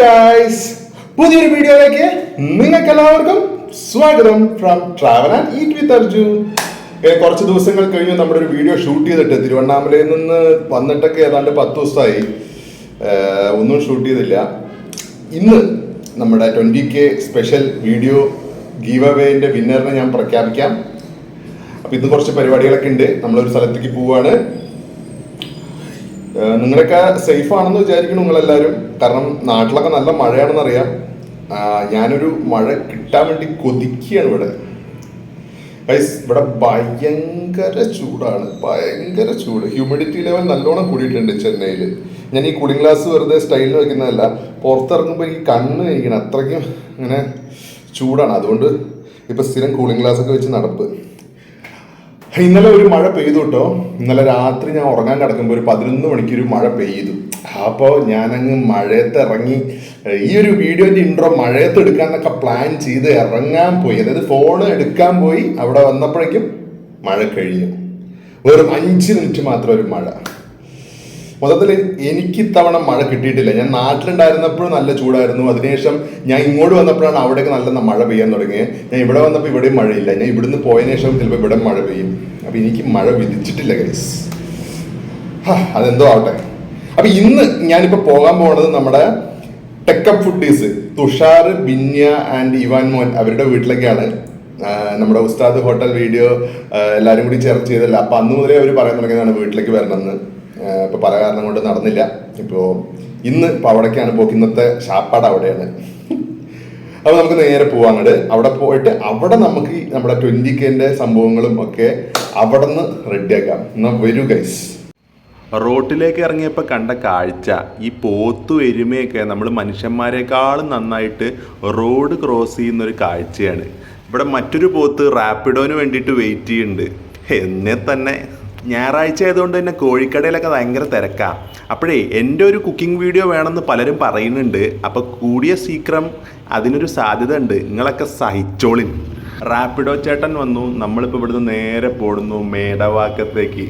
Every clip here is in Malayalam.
ഗായ്സ് പുതിയൊരു വീഡിയോയിലേക്ക് നിങ്ങൾക്ക് എല്ലാവർക്കും സ്വാഗതം from travel and eat with Arju. ഏ, കുറച്ച് ദിവസങ്ങൾ കഴിഞ്ഞ് നമ്മുടെ ഒരു വീഡിയോ ഷൂട്ട് ചെയ്തിട്ട് തിരുവണ്ണാമലയിൽ നിന്ന് വന്നിട്ടൊക്കെ ഏതാണ്ട് പത്ത് ദിവസമായി. ഒന്നും ഷൂട്ട് ചെയ്തില്ല. ഇന്ന് നമ്മുടെ twenty K special video give അവേന്റെ വിന്നറിനെ ഞാൻ പ്രഖ്യാപിക്കാം. അപ്പൊ ഇന്ന് കുറച്ച് പരിപാടികളൊക്കെ ഉണ്ട്. നമ്മളൊരു സ്ഥലത്തേക്ക് പോവാണ്. നിങ്ങളൊക്കെ സേഫ് ആണെന്ന് വിചാരിക്കണം നിങ്ങളെല്ലാവരും. കാരണം നാട്ടിലൊക്കെ നല്ല മഴയാണെന്ന് അറിയാം. ഞാനൊരു മഴ കിട്ടാൻ വേണ്ടി കൊതിക്കുകയാണ് ഇവിടെ. ഇവിടെ ഭയങ്കര ചൂടാണ്. ഭയങ്കര ചൂട്. ഹ്യൂമിഡിറ്റി ലെവൽ നല്ലോണം കൂടിയിട്ടുണ്ട് ചെന്നൈയിൽ ഞാൻ ഈ കൂളിംഗ് ഗ്ലാസ് വെറുതെ സ്റ്റൈലിൽ വെക്കുന്നതല്ല. പുറത്തിറങ്ങുമ്പോൾ എനിക്ക് കണ്ണ് കഴിക്കണം. അത്രയ്ക്കും ഇങ്ങനെ ചൂടാണ്. അതുകൊണ്ട് ഇപ്പം സ്ഥിരം കൂളിംഗ് ഗ്ലാസ് ഒക്കെ വെച്ച് നടപ്പ്. ഇന്നലെ ഒരു മഴ പെയ്തു കേട്ടോ ഇന്നലെ രാത്രി ഞാൻ ഉറങ്ങാൻ കിടക്കുമ്പോൾ ഒരു പതിനൊന്ന് മണിക്ക് ഒരു മഴ പെയ്തു. അപ്പോൾ ഞാനങ്ങ് മഴയത്ത് ഇറങ്ങി ഈ ഒരു വീഡിയോന്റെ ഇൻട്രോ മഴയത്ത് എടുക്കാന്നൊക്കെ പ്ലാൻ ചെയ്ത് ഇറങ്ങാൻ പോയി. അതായത് ഫോൺ എടുക്കാൻ പോയി. അവിടെ വന്നപ്പോഴേക്കും മഴ കഴിഞ്ഞു. വെറും അഞ്ച് മിനിറ്റ് മാത്രം ഒരു മഴ. മൊത്തത്തിൽ എനിക്ക് ഇത്തവണ മഴ കിട്ടിയിട്ടില്ല. ഞാൻ നാട്ടിലുണ്ടായിരുന്നപ്പോഴും നല്ല ചൂടായിരുന്നു. അതിനുശേഷം ഞാൻ ഇങ്ങോട്ട് വന്നപ്പോഴാണ് അവിടെയൊക്കെ നല്ല മഴ പെയ്യാൻ തുടങ്ങിയത്. ഞാൻ ഇവിടെ വന്നപ്പോൾ ഇവിടെയും മഴയില്ല. ഞാൻ ഇവിടുന്ന് പോയതിനു ശേഷം ചിലപ്പോൾ ഇവിടെ മഴ പെയ്യും. അപ്പം എനിക്ക് മഴ വിധിച്ചിട്ടില്ല ഗൈസ് അതെന്തോ ആവട്ടെ. അപ്പൊ ഇന്ന് ഞാനിപ്പോ പോകാൻ പോകുന്നത് നമ്മുടെ ടെക്കപ്പ് foodies Thushar Binya and Ivan മോൻ അവരുടെ വീട്ടിലേക്കാണ്. ആ, നമ്മുടെ ഉസ്താദ് ഹോട്ടൽ വീഡിയോ എല്ലാവരും കൂടി ചേർത്ത് ചെയ്തല്ല അപ്പൊ അന്ന് മുതലേ അവർ പറയാൻ തുടങ്ങിയതാണ് വീട്ടിലേക്ക് വരണമെന്ന്. ആ, ഇപ്പൊ പല കാരണം കൊണ്ട് നടന്നില്ല. ഇപ്പോ ഇന്ന് ഇപ്പൊ അവിടേക്കാണ് പോക്ക്. ഇന്നത്തെ ഷാപ്പാട് അവിടെയാണ്. അപ്പോൾ നമുക്ക് നേരെ പോവാം അങ്ങോട്ട് അവിടെ പോയിട്ട് അവിടെ നമുക്ക് നമ്മുടെ ട്വന്റി കെന്റെ സംഭവങ്ങളും ഒക്കെ അവിടെ നിന്ന് റെഡിയാക്കാം. എന്നാ വരൂ ഗൈസ് റോട്ടിലേക്ക് ഇറങ്ങിയപ്പോൾ കണ്ട കാഴ്ച ഈ പോത്തു എരുമയൊക്കെ നമ്മൾ മനുഷ്യന്മാരെക്കാളും നന്നായിട്ട് റോഡ് ക്രോസ് ചെയ്യുന്നൊരു കാഴ്ചയാണ്. ഇവിടെ മറ്റൊരു പോത്ത് റാപ്പിഡോന് വേണ്ടിയിട്ട് വെയിറ്റ് ചെയ്യുന്നുണ്ട്. എന്നെ തന്നെ ഞായറാഴ്ച ആയതുകൊണ്ട് തന്നെ കോഴിക്കടയിലൊക്കെ ഭയങ്കര തിരക്കാണ് അപ്പോഴേ എന്റെ ഒരു കുക്കിംഗ് വീഡിയോ വേണമെന്ന് പലരും പറയുന്നുണ്ട്. അപ്പോൾ കൂടിയ സീക്രം അതിനൊരു സാധ്യത ഉണ്ട് നിങ്ങളൊക്കെ സഹിച്ചോളിൻ. റാപ്പിഡോ ചേട്ടൻ വന്നു. നമ്മളിപ്പോൾ ഇവിടുന്ന് നേരെ പോടുന്നു മേടവാക്കത്തേക്ക്.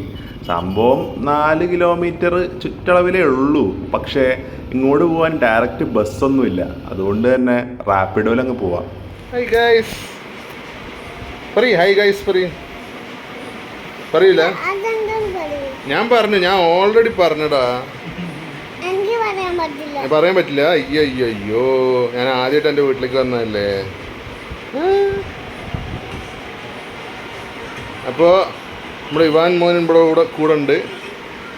സംഭവം നാല് കിലോമീറ്റർ ചുറ്റളവിലേ ഉള്ളൂ. പക്ഷേ ഇങ്ങോട്ട് പോകാൻ ഡയറക്റ്റ് ബസ്സൊന്നുമില്ല അതുകൊണ്ട് തന്നെ റാപ്പിഡോയിൽ അങ്ങ് പോവാം. ഹൈ ഗൈസ് പറയ് ഹൈ ഗൈസ് പറയൂ. പറയില്ല അതെന്തും പറയൂ ഞാൻ പറഞ്ഞു ഞാൻ ഓൾറെഡി പറഞ്ഞടാ. എനിക്ക് പറയാൻ പറ്റില്ല. ഞാൻ പറയാൻ പറ്റില്ല. അയ്യോ അയ്യോ അയ്യോ ഞാൻ ആദ്യമായിട്ട് എന്റെ വീട്ടിലേക്ക് വന്നതല്ലേ? അപ്പോൾ നമ്മുടെ ഇവാൻ മോൻ ഇവിടെ കൂടെ കൂടെ ഉണ്ട്.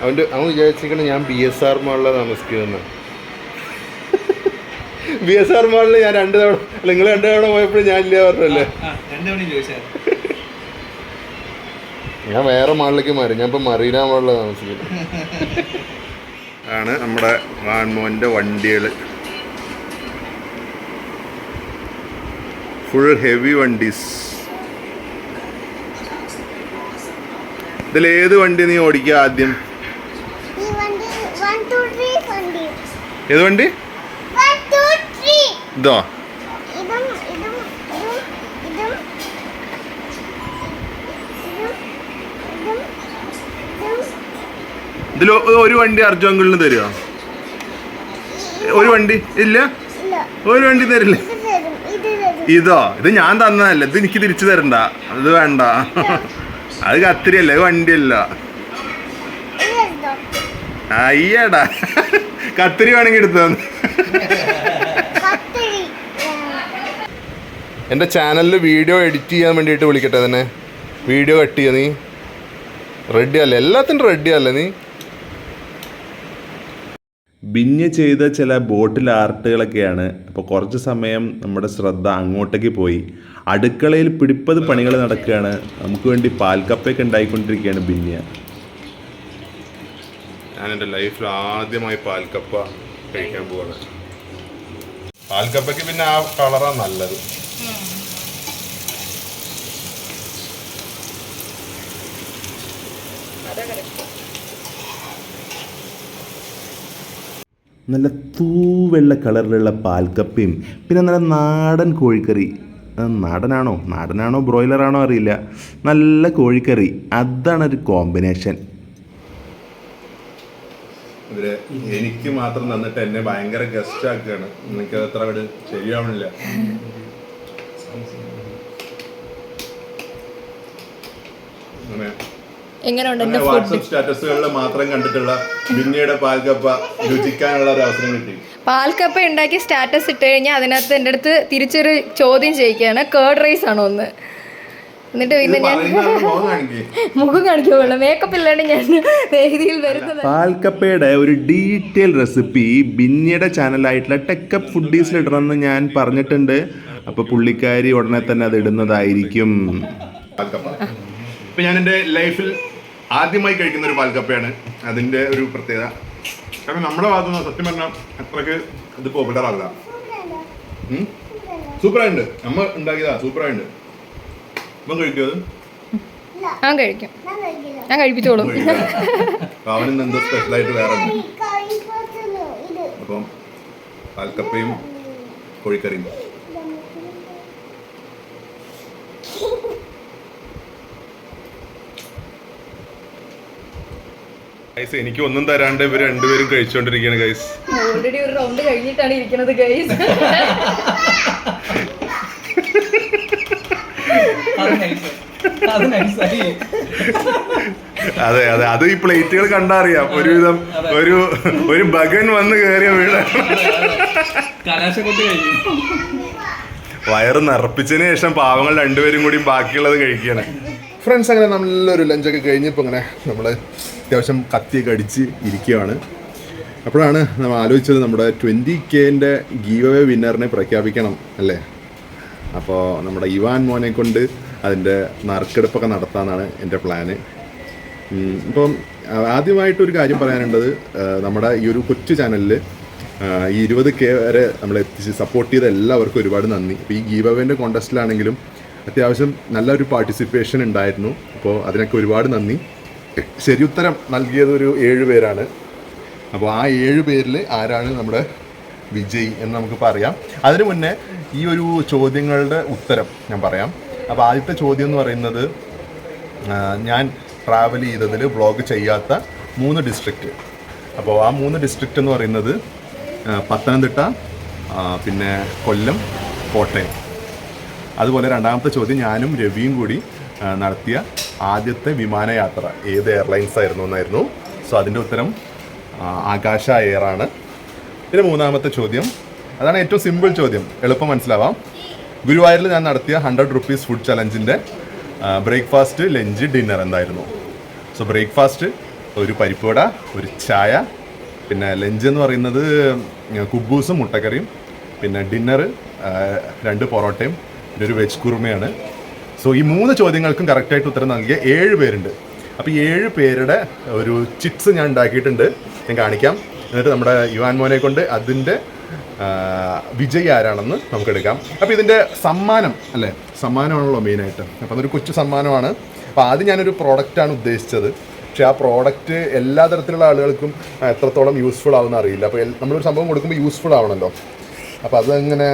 അവന്റെ അവൻ വിചാരിച്ചിരിക്കണം ഞാൻ ബി എസ് ആർ മാളിലാണ് താമസിക്കുന്നത്. ബി എസ് ആർ മാളിൽ ഞാൻ രണ്ട് തവണ അല്ല നിങ്ങൾ രണ്ട് തവണ പോയപ്പോഴും ഞാൻ ഇല്ല പറഞ്ഞല്ലേ ഞാൻ വേറെ മാളിലേക്ക് മാറി. ഞാൻ ഇപ്പം മറീന മാളിലാണ് താമസിക്കുന്നത്. ആണ് നമ്മുടെ വാൻമോന്റെ വണ്ടികൾ ഫുൾ ഹെവി വണ്ടീസ്. ഇതിൽ ഏത് വണ്ടി നീ ഓടിക്കുക ആദ്യം? ഏത് വണ്ടി? ഇതും ഇതും ഇതും ഇതും ഇതും ഇതും ഇതും ഇതിൽ ഒരു വണ്ടി അർജു അങ്കിളിന് തരുമോ ഒരു വണ്ടി ഇല്ല? ഒരു വണ്ടി തരില്ല? ഇത് ഇതോ ഞാൻ തന്നതല്ല. ഇത് എനിക്ക് തിരിച്ചു തരണ്ട. അത് വേണ്ട. അത് കത്തിരിയല്ല? ഇത് വണ്ടിയല്ല. അയ്യടാ കത്തിരി വേണമെങ്കിൽ എടുത്തു എന്റെ ചാനലിൽ വീഡിയോ എഡിറ്റ് ചെയ്യാൻ വേണ്ടിയിട്ട് വിളിക്കട്ടെ തന്നെ വീഡിയോ കട്ട് ചെയ്യാ നീ. റെഡി അല്ലേ? എല്ലാത്തിനും റെഡി അല്ലേ നീ? ബിന്യ ചെയ്ത ചില ബോട്ടിൽ ആർട്ടുകളൊക്കെയാണ്. അപ്പോൾ കുറച്ച് സമയം നമ്മുടെ ശ്രദ്ധ അങ്ങോട്ടേക്ക് പോയി. അടുക്കളയിൽ പിടിപ്പത് പണികൾ നടക്കുകയാണ്. നമുക്ക് വേണ്ടി പാൽക്കപ്പയൊക്കെ ഉണ്ടായിക്കൊണ്ടിരിക്കുകയാണ് ബിന്യ ഞാൻ എന്റെ ലൈഫിൽ ആദ്യമായി പാൽക്കപ്പ കഴിക്കാൻ പോവാണ്. പാൽക്കപ്പയ്ക്ക് പിന്നെ ആ കളറാണ് നല്ലത്. നല്ല തൂവെള്ള കളറിലുള്ള പാൽക്കപ്പയും പിന്നെ നല്ല നാടൻ കോഴിക്കറി. നാടനാണോ? നാടനാണോ? ബ്രോയിലറാണോ? അറിയില്ല. നല്ല കോഴിക്കറി. അതാണ് ഒരു കോമ്പിനേഷൻ. ഇവർ എനിക്ക് മാത്രം തന്നിട്ട് എന്നെ ഭയങ്കര ഗസ്റ്റ് ആക്കുകയാണ്. എനിക്ക് അത്ര അവിടെ ശരിയാവണില്ല. അങ്ങനെ എങ്ങനെയുണ്ട് എന്റെ വാട്സപ്പ് സ്റ്റാറ്റസുകളിൽ മാത്രം കണ്ടിട്ടുള്ള ബിന്നിയുടെ പാൽക്കപ്പ രുചിക്കാനുള്ള ഒരു അവസരം കിട്ടി. പാൽക്കപ്പ ഉണ്ടാക്കി സ്റ്റാറ്റസ് ഇട്ട് കഴിഞ്ഞാൽ അതിനകത്ത് എന്റെ അടുത്ത് തിരിച്ചൊരു ചോദ്യം ചെയ്യിക്കുകയാണ് കേർഡ് റൈസ് ആണോ ഒന്ന് എന്നിട്ട് പിന്നെ ഞാൻ മുഖം കാണിക്കേ. മുഖം കാണിക്കുള്ളൂ മേക്കപ്പ് ഇല്ലാണ്ട് ഞാൻ വേദിയിൽ വരുന്നത്. പാൽക്കപ്പയുടെ ഒരു ഡീറ്റെയിൽ റെസിപ്പി ബിന്നിയുടെ ചാനലായിട്ടുള്ള ടെക്കപ്പ് ഫുഡീസിൽ ഇടണമെന്ന് ഞാൻ പറഞ്ഞിട്ടുണ്ട്. അപ്പോൾ പുള്ളിക്കാരി ഉടനെ തന്നെ അത് ഇടുന്നതായിരിക്കും. പാൽക്കപ്പ. ഇപ്പം ഞാൻ എന്റെ ലൈഫിൽ ആദ്യമായി കഴിക്കുന്ന ഒരു പാൽക്കപ്പയാണ്. അതിന്റെ ഒരു പ്രത്യേകത. കാരണം നമ്മുടെ ഭാഗത്തു നിന്ന് സത്യം പറഞ്ഞാൽ അത്രയ്ക്ക് ഇത് പോപ്പുലർ അല്ല സൂപ്പറായിട്ടുണ്ട്. നമ്മൾ ഉണ്ടാക്കിയതാ. സൂപ്പറായിട്ടുണ്ട്. ഇപ്പം കഴിക്കും അത്? ഞാൻ കഴിക്കും. ഞാൻ കഴിക്കില്ല ഞാൻ കഴിപ്പിച്ചോളും അവനിന്ന് എന്തോ സ്പെഷ്യലായിട്ട് വേറെ അപ്പം പാൽക്കപ്പയും കോഴിക്കറിയും. ഗൈസ് എനിക്ക് ഒന്നും തരാണ്ട് ഇവർ രണ്ടുപേരും കഴിച്ചുകൊണ്ടിരിക്കുകയാണ് ഗൈസ് ഓൾറെഡി ഒരു റൗണ്ട് കഴിഞ്ഞിട്ടാണ് ഇരിക്കുന്നത് ഗൈസ് അത്. അത്. അതെ ഈ പ്ലേറ്റുകൾ കണ്ടറിയാം. ഒരുവിധം ഒരു ഒരു ബഗൻ വന്ന് കയറിയ വീട് കലാശക്കൊട്ട് കഴിഞ്ഞു. വയറ് നിറപ്പിച്ചതിന് ശേഷം പാവങ്ങൾ രണ്ടുപേരും കൂടി ബാക്കിയുള്ളത് കഴിക്കുകയാണ്. ഫ്രണ്ട്സ് അങ്ങനെ നല്ലൊരു ലഞ്ചൊക്കെ കഴിഞ്ഞപ്പോൾ ഇങ്ങനെ നമ്മൾ അത്യാവശ്യം കത്തിയൊക്കെ അടിച്ച് ഇരിക്കുകയാണ്. അപ്പോഴാണ് നമ്മൾ ആലോചിച്ചത് നമ്മുടെ ട്വന്റി കെന്റെ ഗീവ് അവേ വിന്നറിനെ പ്രഖ്യാപിക്കണം അല്ലേ? അപ്പോൾ നമ്മുടെ ഇവാൻ മോനെ കൊണ്ട് അതിന്റെ നറുക്കെടുപ്പൊക്കെ നടത്താമെന്നാണ് എന്റെ പ്ലാന് ഇപ്പം ആദ്യമായിട്ടൊരു കാര്യം പറയാനുള്ളത് നമ്മുടെ ഈ ഒരു കൊച്ചു ചാനലിൽ ഈ ഇരുപത് കെ വരെ നമ്മൾ എത്തിച്ച് സപ്പോർട്ട് ചെയ്ത എല്ലാവർക്കും ഒരുപാട് നന്ദി. അപ്പോൾ ഈ ഗീവ് അവേന്റെ കോണ്ടസ്റ്റിലാണെങ്കിലും അത്യാവശ്യം നല്ലൊരു പാർട്ടിസിപ്പേഷൻ ഉണ്ടായിരുന്നു. അപ്പോൾ അതിനൊക്കെ ഒരുപാട് നന്ദി. ശരി ഉത്തരം നൽകിയത് ഒരു ഏഴ് പേരാണ്. അപ്പോൾ ആ ഏഴ് പേരിൽ ആരാണ് നമ്മുടെ വിജയ് എന്ന് നമുക്ക് പറയാം. അതിനു മുന്നേ ഈ ഒരു ചോദ്യങ്ങളുടെ ഉത്തരം ഞാൻ പറയാം. അപ്പോൾ ആദ്യത്തെ ചോദ്യം എന്ന് പറയുന്നത് ഞാൻ ട്രാവൽ ചെയ്തതിൽ വ്ളോഗ് ചെയ്യാത്ത മൂന്ന് ഡിസ്ട്രിക്റ്റ് അപ്പോൾ ആ മൂന്ന് ഡിസ്ട്രിക്റ്റ് എന്ന് പറയുന്നത് പത്തനംതിട്ട പിന്നെ കൊല്ലം കോട്ടയം. അതുപോലെ രണ്ടാമത്തെ ചോദ്യം ഞാനും രവിയും കൂടി നടത്തിയ ആദ്യത്തെ വിമാനയാത്ര ഏത് എയർലൈൻസ് ആയിരുന്നു എന്നായിരുന്നു. സോ അതിന്റെ ഉത്തരം ആകാശ എയർ ആണ്. പിന്നെ മൂന്നാമത്തെ ചോദ്യം. അതാണ് ഏറ്റവും സിമ്പിൾ ചോദ്യം. എളുപ്പം മനസ്സിലാവാം. ഗുരുവായൂരിൽ ഞാൻ നടത്തിയ ഹൺഡ്രഡ് റുപ്പീസ് ഫുഡ് ചലഞ്ചിന്റെ ബ്രേക്ക്ഫാസ്റ്റ് ലഞ്ച് ഡിന്നർ എന്തായിരുന്നു? സോ ബ്രേക്ക്ഫാസ്റ്റ് ഒരു പരിപ്പുവട ഒരു ചായ പിന്നെ ലഞ്ച് എന്ന് പറയുന്നത് കുബൂസും മുട്ടക്കറിയും പിന്നെ ഡിന്നർ രണ്ട് പൊറോട്ടയും പിന്നെ ഒരു വെജ് കുറുമയാണ്. സോ ഈ മൂന്ന് ചോദ്യങ്ങൾക്കും കറക്റ്റായിട്ട് ഉത്തരം നൽകിയ ഏഴ് പേരുണ്ട്. അപ്പോൾ ഈ ഏഴ് പേരുടെ ഒരു ചിറ്റ്സ് ഞാൻ ഉണ്ടാക്കിയിട്ടുണ്ട്. ഞാൻ കാണിക്കാം. എന്നിട്ട് നമ്മുടെ യുവാൻ മോനെ കൊണ്ട് അതിന്റെ വിജയി ആരാണെന്ന് നമുക്ക് എടുക്കാം. അപ്പോൾ ഇതിന്റെ സമ്മാനം അല്ലേ? സമ്മാനമാണല്ലോ മെയിനായിട്ട് അപ്പോൾ അതൊരു കൊച്ചു സമ്മാനമാണ്. അപ്പോൾ ആദ്യം ഞാനൊരു പ്രോഡക്റ്റാണ് ഉദ്ദേശിച്ചത്. പക്ഷേ ആ പ്രോഡക്റ്റ് എല്ലാ തരത്തിലുള്ള ആളുകൾക്കും എത്രത്തോളം യൂസ്ഫുൾ ആവുമെന്ന് അറിയില്ല. അപ്പോൾ നമ്മളൊരു സംഭവം കൊടുക്കുമ്പോൾ യൂസ്ഫുൾ ആവണമല്ലോ അപ്പോൾ അതങ്ങനെ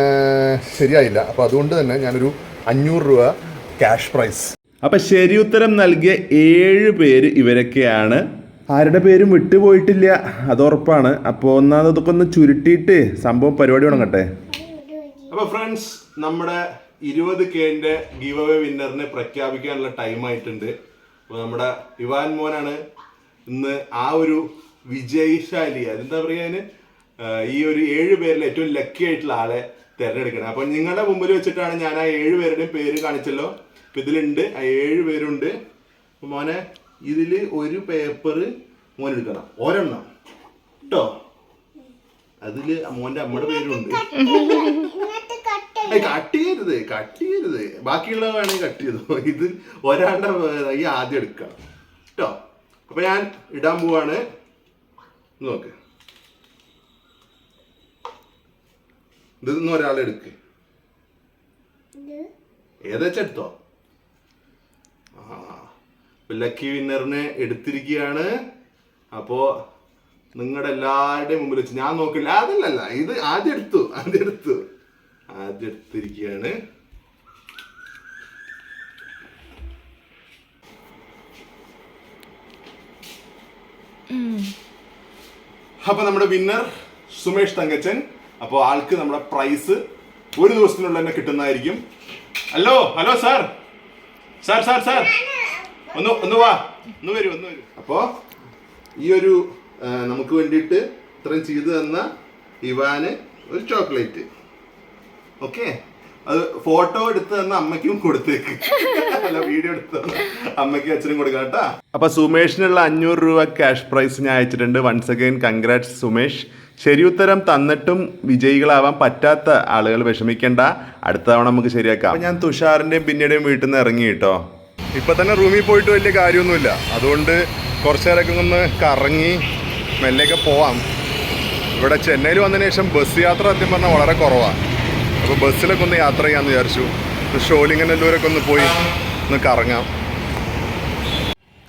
ശരിയായില്ല. അപ്പോൾ അതുകൊണ്ട് തന്നെ ഞാനൊരു അഞ്ഞൂറ് രൂപ ക്യാഷ് പ്രൈസ് അപ്പം ശരി ഉത്തരം നൽകിയ ഏഴ് പേര് ഇവരൊക്കെയാണ്. ആരുടെ പേരും വിട്ടുപോയിട്ടില്ല അത് ഉറപ്പാണ്. അപ്പോൾ ഒന്നാമത് ഇതൊക്കെ ഒന്ന് ചുരുട്ടിയിട്ട് സംഭവം പരിപാടി തുടങ്ങട്ടെ. അപ്പോൾ ഫ്രണ്ട്സ് നമ്മുടെ ഇരുപത് കെന്റെ ഗീവ് അവേ വിന്നറിനെ പ്രഖ്യാപിക്കാനുള്ള ടൈം ആയിട്ടുണ്ട്. അപ്പോൾ നമ്മുടെ ഇവാൻ മോനാണ് ഇന്ന് ആ ഒരു വിജയശാലി. അതെന്താ പറയുക അതിന്? ഈ ഒരു ഏഴ് പേരിൽ ഏറ്റവും ലക്കി ആയിട്ടുള്ള ആളെ തിരഞ്ഞെടുക്കണം. അപ്പോൾ നിങ്ങളുടെ മുമ്പിൽ വെച്ചിട്ടാണ് ഞാൻ ആ ഏഴ് പേരുടെയും പേര് കാണിച്ചല്ലോ. അപ്പോൾ ഇതിലുണ്ട് ഏഴ് പേരുണ്ട്. മോനെ ഇതിൽ ഒരു പേപ്പർ മോനെ എടുക്കണം. ഒരെണ്ണം. കേട്ടോ അതിൽ മോന്റെ അമ്മയുടെ പേരുണ്ട്. കട്ട് ചെയ്യരുത് കട്ട് ചെയ്യരുത്. ബാക്കിയുള്ള വേണമെങ്കിൽ കട്ട് ചെയ്തു. ഇത് ഒരാളുടെ ഈ ആദ്യം എടുക്കണം. കേട്ടോ അപ്പൊ ഞാൻ ഇടാൻ പോവാണ്. നോക്ക്. ഇതൊന്നും ഒരാളെ എടുക്ക്. ഏതാച്ചാ എടുത്തോ ലക്കി വിന്നറിനെ എടുത്തിരിക്കുകയാണ്. അപ്പോ നിങ്ങളുടെ എല്ലാവരുടെയും മുമ്പിൽ വെച്ച് ഞാൻ നോക്കില്ല. അതല്ലല്ല ഇത് ആദ്യം എടുത്തു ആദ്യം എടുത്തു. ആദ്യം എടുത്തിരിക്കുകയാണ്. അപ്പൊ നമ്മുടെ വിന്നർ സുമേഷ് തങ്കച്ചൻ. അപ്പോൾ ആൾക്ക് നമ്മുടെ പ്രൈസ് ഒരു ദിവസത്തിനുള്ളിൽ തന്നെ കിട്ടുന്നതായിരിക്കും. Hello hello sir sir sir sir. ഒന്ന് ഒന്ന് വാ. ഒന്ന് വരൂ ഒന്ന് വരൂ. അപ്പോൾ ഈ ഒരു നമുക്ക് വേണ്ടിയിട്ട് ഇത്രയും ചെയ്തു തന്ന ഇവാന് ഒരു ചോക്ലേറ്റ്. ഓക്കെ? അത് ഫോട്ടോ എടുത്ത് തന്ന അമ്മയ്ക്കും കൊടുത്തേക്ക്. അല്ല വീഡിയോ എടുത്ത് തന്ന അമ്മയ്ക്കും അച്ഛനും കൊടുക്കാം കേട്ടാ. അപ്പൊ സുമേഷിനുള്ള അഞ്ഞൂറ് രൂപ ക്യാഷ് പ്രൈസ് ഞാൻ അയച്ചിട്ടുണ്ട്. Once again congrats Sumesh. ശരി ഉത്തരം തന്നിട്ടും വിജയികളാവാൻ പറ്റാത്ത ആളുകൾ വിഷമിക്കണ്ട. അടുത്ത തവണ നമുക്ക് ശരിയാക്കാം. ഞാൻ തുഷാറിന്റെയും പിന്നീടെയും വീട്ടിൽ നിന്ന് ഇറങ്ങി കേട്ടോ. ഇപ്പൊ തന്നെ റൂമിൽ പോയിട്ട് വലിയ കാര്യമൊന്നുമില്ല. അതുകൊണ്ട് കുറച്ചു നേരമൊക്കെ ഒന്ന് കറങ്ങി മെല്ലെയൊക്കെ പോവാം. ഇവിടെ ചെന്നൈയിൽ വന്നതിന് ശേഷം ബസ് യാത്ര സത്യം പറഞ്ഞാൽ വളരെ കുറവാണ് അപ്പോൾ ബസ്സിലൊക്കെ ഒന്ന് യാത്ര ചെയ്യാമെന്ന് വിചാരിച്ചു. ഷോലിങ്ങനല്ലൂരൊക്കെ ഒന്ന് പോയി ഒന്ന് കറങ്ങാം.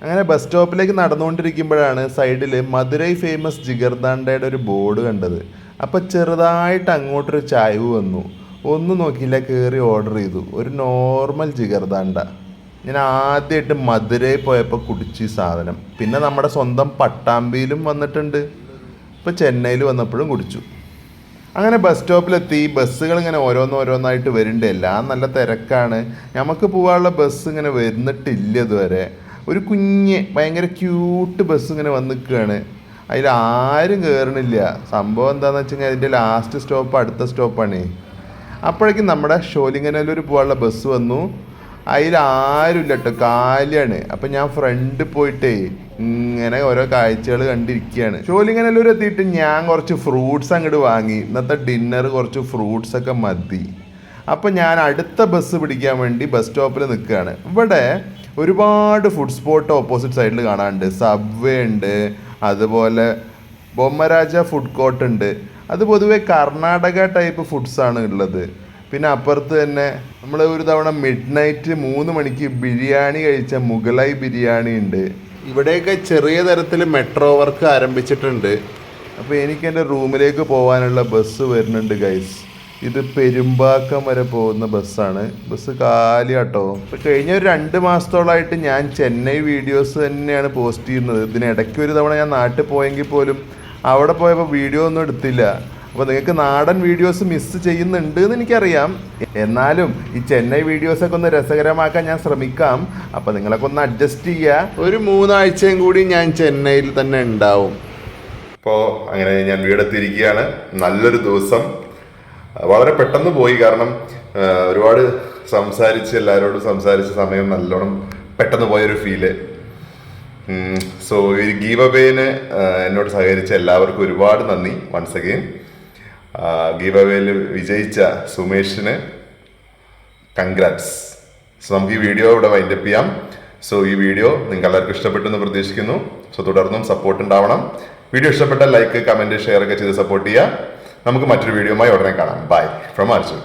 അങ്ങനെ ബസ് സ്റ്റോപ്പിലേക്ക് നടന്നുകൊണ്ടിരിക്കുമ്പോഴാണ് സൈഡിൽ മധുരൈ ഫേമസ് ജിഗർദാണ്ടയുടെ ഒരു ബോർഡ് കണ്ടത്. അപ്പോൾ ചെറുതായിട്ട് അങ്ങോട്ടൊരു ചായവ് വന്നു. ഒന്നും നോക്കിയില്ല കയറി ഓർഡർ ചെയ്തു. ഒരു നോർമൽ ജിഗർദാണ്ട. ഞാൻ ആദ്യമായിട്ട് മധുരയിൽ പോയപ്പോൾ കുടിച്ച് സാധനം. പിന്നെ നമ്മുടെ സ്വന്തം പട്ടാമ്പിയിലും വന്നിട്ടുണ്ട്. ഇപ്പോൾ ചെന്നൈയിൽ വന്നപ്പോഴും കുടിച്ചു. അങ്ങനെ ബസ് സ്റ്റോപ്പിലെത്തി. ബസ്സുകൾ ഇങ്ങനെ ഓരോന്നോരോന്നായിട്ട് വരുന്നുണ്ട്. എല്ലാം നല്ല തിരക്കാണ്. നമുക്ക് പോകാനുള്ള ബസ് ഇങ്ങനെ വരുന്നിട്ടില്ല ഇതുവരെ. ഒരു കുഞ്ഞ് ഭയങ്കര ക്യൂട്ട് ബസ് ഇങ്ങനെ വന്ന് നിൽക്കുകയാണ്. അതിൽ ആരും കയറണില്ല സംഭവം എന്താണെന്ന് വെച്ച് കഴിഞ്ഞാൽ അതിന്റെ ലാസ്റ്റ് സ്റ്റോപ്പ് അടുത്ത സ്റ്റോപ്പാണ് അപ്പോഴേക്കും നമ്മുടെ ഷോലിങ്ങനല്ലൂർ പോകാനുള്ള ബസ് വന്നു. ആരും കേട്ടോ കാലിയാണ്. അപ്പം ഞാൻ ഫ്രണ്ട് പോയിട്ടേ ഇങ്ങനെ ഓരോ കാഴ്ചകൾ കണ്ടിരിക്കുകയാണ്. ഷോലിങ്ങനല്ലൂർ എത്തിയിട്ട് ഞാൻ കുറച്ച് ഫ്രൂട്ട്സ് അങ്ങോട്ട് വാങ്ങി. ഇന്നത്തെ ഡിന്നർ കുറച്ച് ഫ്രൂട്ട്സ് ഒക്കെ മതി. അപ്പം ഞാൻ അടുത്ത ബസ് പിടിക്കാൻ വേണ്ടി ബസ് സ്റ്റോപ്പിൽ നിൽക്കുകയാണ്. ഇവിടെ ഒരുപാട് ഫുഡ് സ്പോട്ട് ഓപ്പോസിറ്റ് സൈഡിൽ കാണാനുണ്ട്. സബ്വേ ഉണ്ട് അതുപോലെ ബൊമ്മരാജ ഫുഡ് കോർട്ട് ഉണ്ട്. അത് പൊതുവെ കർണാടക ടൈപ്പ് ഫുഡ്സ് ആണ് ഉള്ളത്. പിന്നെ അപ്പുറത്ത് തന്നെ നമ്മൾ ഒരു തവണ മിഡ് നൈറ്റ് മൂന്ന് മണിക്ക് ബിരിയാണി കഴിച്ച മുഗലായി ബിരിയാണി ഉണ്ട്. ഇവിടെയൊക്കെ ചെറിയ തരത്തിൽ മെട്രോ വർക്ക് ആരംഭിച്ചിട്ടുണ്ട്. അപ്പോൾ എനിക്ക് എന്റെ റൂമിലേക്ക് പോകാനുള്ള ബസ് വരുന്നുണ്ട് ഗൈസ് ഇത് പെരുമ്പാക്കം വരെ പോകുന്ന ബസ്സാണ്. ബസ് കാലിയാട്ടോ. ഇപ്പം കഴിഞ്ഞ ഒരു രണ്ട് മാസത്തോളമായിട്ട് ഞാൻ ചെന്നൈ വീഡിയോസ് തന്നെയാണ് പോസ്റ്റ് ചെയ്യുന്നത്. ഇതിനിടയ്ക്ക് ഒരു തവണ ഞാൻ നാട്ടിൽ പോയെങ്കിൽ പോലും അവിടെ പോയപ്പോൾ വീഡിയോ ഒന്നും എടുത്തില്ല. അപ്പോൾ നിങ്ങൾക്ക് നാടൻ വീഡിയോസ് മിസ് ചെയ്യുന്നുണ്ട് എന്ന് എനിക്കറിയാം. എന്നാലും ഈ ചെന്നൈ വീഡിയോസൊക്കെ ഒന്ന് രസകരമാക്കാൻ ഞാൻ ശ്രമിക്കാം. അപ്പോൾ നിങ്ങളൊക്കെ ഒന്ന് അഡ്ജസ്റ്റ് ചെയ്യുക ഒരു മൂന്നാഴ്ചയും കൂടി ഞാൻ ചെന്നൈയിൽ തന്നെ ഉണ്ടാവും. അപ്പോൾ അങ്ങനെ ഞാൻ വീടെത്തിയിരിക്കുകയാണ്. നല്ലൊരു ദിവസം. വളരെ പെട്ടെന്ന് പോയി. കാരണം ഒരുപാട് സംസാരിച്ച് എല്ലാവരോടും സംസാരിച്ച സമയം നല്ലോണം പെട്ടെന്ന് പോയൊരു ഫീൽ സോ ഈ ഗീവ് അവേന് എന്നോട് സഹകരിച്ച എല്ലാവർക്കും ഒരുപാട് നന്ദി വൺസ് അഗെയിൻ ഗീവ് അവേയിൽ വിജയിച്ച സുമേഷിന് കൺഗ്രാറ്റ്സ് സോ നമുക്ക് ഈ വീഡിയോ ഇവിടെ വൈൻഡപ്പ് ചെയ്യാം. സോ ഈ വീഡിയോ നിങ്ങൾക്ക് എല്ലാവർക്കും ഇഷ്ടപ്പെട്ടു എന്ന് പ്രതീക്ഷിക്കുന്നു. സോ തുടർന്നും സപ്പോർട്ട് ഉണ്ടാവണം. വീഡിയോ ഇഷ്ടപ്പെട്ട ലൈക്ക് കമന്റ് ഷെയർ ഒക്കെ ചെയ്ത് സപ്പോർട്ട് ചെയ്യുക. നമുക്ക് മറ്റൊരു വീഡിയോയുമായി ഉടനെ കാണാം. Bye from Arjun